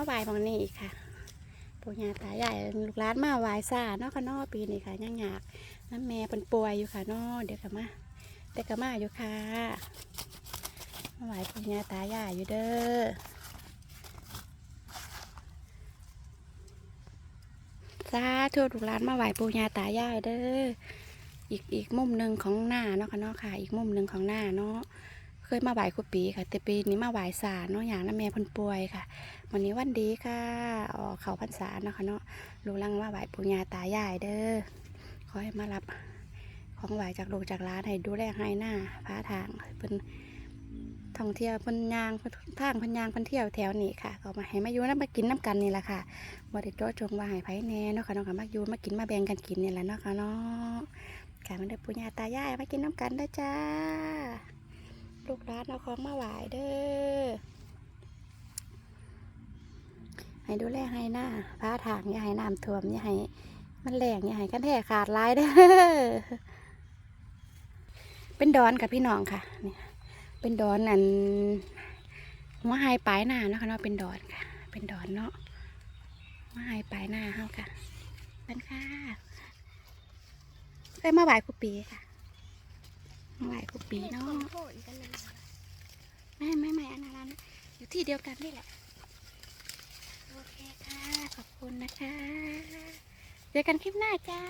มาไหว้บางนี้อีกค่ะปู่ย่าตายายลูกหลานมาไหว้ซาเนาะค่ะนาะปีนี้ค่ะยังอยากน้ำแม่เป็นป่วยอยู่ค่ะนาะเดี๋ยวก็มาเดี๋ยวก็มาอยู่ค่ะมาไหว้ปู่ย่าตายายอยู่เด้อสาธุลูกหลานมาไหว้ปู่ย่าตายายเด้ออีกอีกมุมหนึ่งของหน้าเนาะค่ะเนาะค่ะ อีกมุมหนึ่งของหน้าเนาะ เคยมาไหว้คุปีค่ะ แต่ปีนี้มาไหว้ศาลเนาะอย่างน้าแม่พนป่วยค่ะวันนี้วันดีค่ะออกเขาพรรษาเนาะค่ะเนาะลูกลังมาไหว้ปู่ย่าตายายเด้อขอให้มารับของไหว้จากลูกจากหลานให้ดูแลให้หน้าพาทางเพิ่นท่องเที่ยวพิ่นยางทางพิ่นยางพิ่นเที่ยวแถวนี้ค่ะก็มาให้มาอยู่น้ำมากินน้ำกันนี่แหละค่ะบ่ได้โจจงว่าให้ไผ่แน่เนาะค่ะเนาะก็มาอยู่มากินมาแบ่งกันกินนี่แหละเนาะค่ะเนาะค่ะมันเด้อปู่ย่าตายายมากินน้ำกันเด้จ้า ลูกร้านเอาของมาไหวายเด้อ ให้ดูแลให้หน้าผ้าทางอย่าให้น้ำท่วมอย่าให้มันแหลงอย่าให้กันแท้ขาดลายเด้อ เป็นดอนกับพี่น้องค่ะนี่เป็นดอนอันหัวไฮปลายหน้าเนาะคะเนาะเป็นดอนค่ะ เป็นดอนเนาะหัวไฮปลายหน้าเฮาค่ะเป็นค่ะเคยมาไหวครูปีค่ะ มาไหวครูปีเนาะโผล่กันเลยไม่ไม่ไม่อันนั้นอยู่ที่เดียวกันนี่แหละ โอเคค่ะ ขอบคุณนะคะ เจอกันคลิปหน้าจ้า